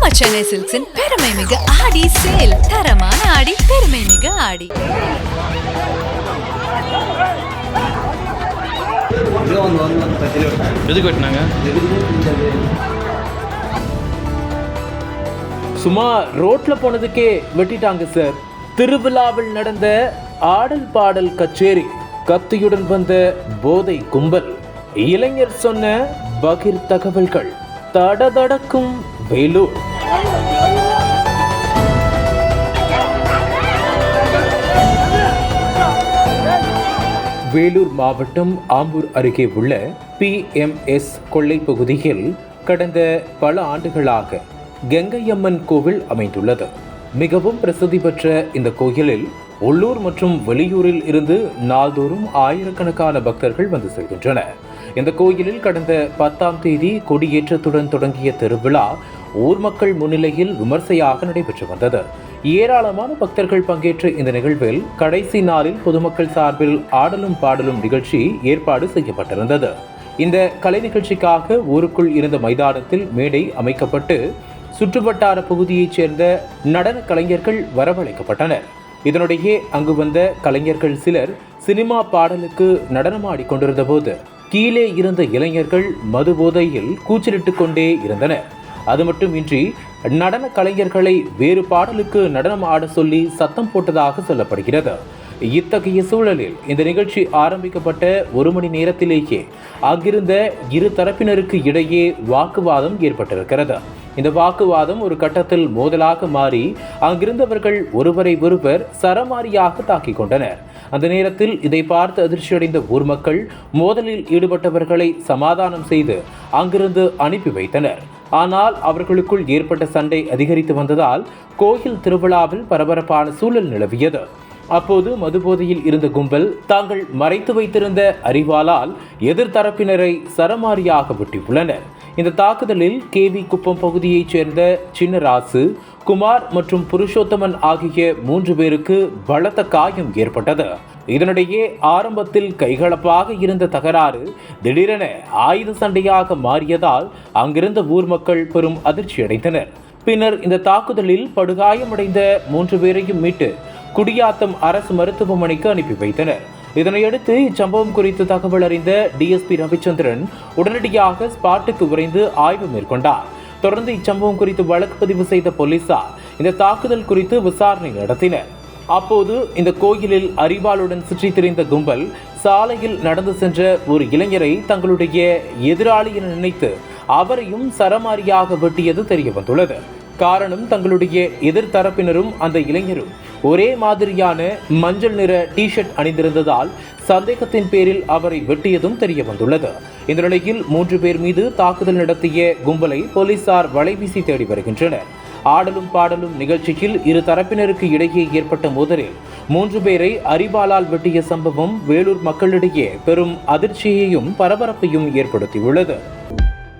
நம்ம சென்னை சில்க்ஸின் பெருமை மிகு ஆடி சேல் தரமான ஆடி பெருமை மிகு ஆடி. எதுக்கு வெட்டினாங்க? சும்மா ரோட்ல போனதுக்கே வெட்டிட்டாங்க சார். திருவிழாவில் நடந்த ஆடல் பாடல் கச்சேரி கத்தியுடன் வந்த போதை கும்பல். இளைஞர் சொன்ன பகிர் தகவல்கள் தடதடக்கும் வேலூர் வேலூர் மாவட்டம் ஆம்பூர் அருகே உள்ள பிஎம்எஸ் கொள்ளை பகுதியில் கடந்த பல ஆண்டுகளாக கங்கையம்மன் கோவில் அமைந்துள்ளது. மிகவும் பிரசித்தி பெற்ற இந்த கோயிலில் உள்ளூர் மற்றும் வெளியூரில் இருந்து நாள்தோறும் ஆயிரக்கணக்கான பக்தர்கள் வந்து செல்கின்றனர். இந்த கோயிலில் கடந்த பத்தாம் தேதி கொடியேற்றத்துடன் தொடங்கிய திருவிழா ஊர் மக்கள் முன்னிலையில் விமர்சையாக நடைபெற்று வந்தது. ஏராளமான பக்தர்கள் பங்கேற்ற இந்த நிகழ்வில் கடைசி நாளில் பொதுமக்கள் சார்பில் ஆடலும் பாடலும் நிகழ்ச்சி ஏற்பாடு செய்யப்பட்டிருந்தது. இந்த கலை நிகழ்ச்சிக்காக ஊருக்குள் இருந்த மைதானத்தில் மேடை அமைக்கப்பட்டு சுற்றுவட்டார பகுதியைச் சேர்ந்த நடன கலைஞர்கள் வரவழைக்கப்பட்டனர். இதனிடையே அங்கு வந்த கலைஞர்கள் சிலர் சினிமா பாடலுக்கு நடனமாடி கொண்டிருந்த போது கீழே இருந்த இளைஞர்கள் மது போதையில் கூச்சலிட்டு கொண்டே இருந்தனர். அது மட்டுமின்றி நடன கலைஞர்களை வேறு பாடலுக்கு நடனம் ஆட சொல்லி சத்தம் போட்டதாக சொல்லப்படுகிறது. இத்தகைய சூழலில் இந்த நிகழ்ச்சி ஆரம்பிக்கப்பட்ட ஒரு மணி நேரத்திலேயே அங்கிருந்த இரு தரப்பினருக்கு இடையே வாக்குவாதம் ஏற்பட்டிருக்கிறது. இந்த வாக்குவாதம் ஒரு கட்டத்தில் மோதலாக மாறி அங்கிருந்தவர்கள் ஒருவரை ஒருவர் சரமாரியாக தாக்கிக் கொண்டனர். அந்த நேரத்தில் இதை பார்த்து அதிர்ச்சியடைந்த ஊர் மக்கள் மோதலில் ஈடுபட்டவர்களை சமாதானம் செய்து அங்கிருந்து அனுப்பி வைத்தனர். ஆனால் அவர்களுக்குள் ஏற்பட்ட சண்டை அதிகரித்து வந்ததால் கோயில் திருவிழாவில் பரபரப்பான சூழல் நிலவியது. அப்போது மதுபோதையில் இருந்த கும்பல் தாங்கள் மறைத்து வைத்திருந்த அறிவாலால் எதிர்த்தரப்பினரை சரமாரியாக வெட்டியுள்ளனர். இந்த தாக்குதலில் கேவி குப்பம் பகுதியைச் சேர்ந்த சின்னராசு குமார் மற்றும் புருஷோத்தமன் ஆகிய மூன்று பேருக்கு பலத்த காயம் ஏற்பட்டது. இதனிடையே ஆரம்பத்தில் கைகலப்பாக இருந்த தகராறு திடீரென ஆயுத சண்டையாக மாறியதால் அங்கிருந்த ஊர் மக்கள் பெரும் அதிர்ச்சியடைந்தனர் பின்னர் இந்த தாக்குதலில் படுகாயமடைந்த மூன்று பேரையும் மீட்டு குடியாத்தம் அரசு மருத்துவமனைக்கு அனுப்பி வைத்தனர். இதனையடுத்து இச்சம்பவம் குறித்து தகவல் அறிந்த டிஎஸ்பி ரவிச்சந்திரன் உடனடியாக ஸ்பாட்டுக்கு விரைந்து ஆய்வு மேற்கொண்டார். தொடர்ந்து இச்சம்பவம் குறித்து வழக்கு பதிவு செய்த போலீசார் இந்த தாக்குதல் குறித்து விசாரணை நடத்தினர். அப்போது இந்த கோயிலில் அறிவாளுடன் சுற்றித் திரிந்த கும்பல் சாலையில் நடந்து சென்ற ஒரு இளைஞரை தங்களுடைய எதிராளி என நினைத்து அவரையும் சரமாரியாக வெட்டியது தெரிய வந்துள்ளது காரணம் தங்களுடைய எதிர்த்தரப்பினரும் அந்த இளைஞரும். ஒரே மாதிரியான மஞ்சள் நிற டிஷர்ட் அணிந்திருந்ததால் சந்தேகத்தின் பேரில் அவரை வெட்டியதும் தெரிய வந்துள்ளது. இந்த நிலையில் மூன்று பேர் மீது தாக்குதல் நடத்திய கும்பலை போலீசார் வலைவீசி தேடி வருகின்றனர். ஆடலும் பாடலும் நிகழ்ச்சியில் இரு தரப்பினருக்கு இடையே ஏற்பட்ட மோதலில் மூன்று பேரை அரிபாலால் வெட்டிய சம்பவம் வேலூர் மக்களிடையே பெரும் அதிர்ச்சியையும் பரபரப்பையும் ஏற்படுத்தியுள்ளது.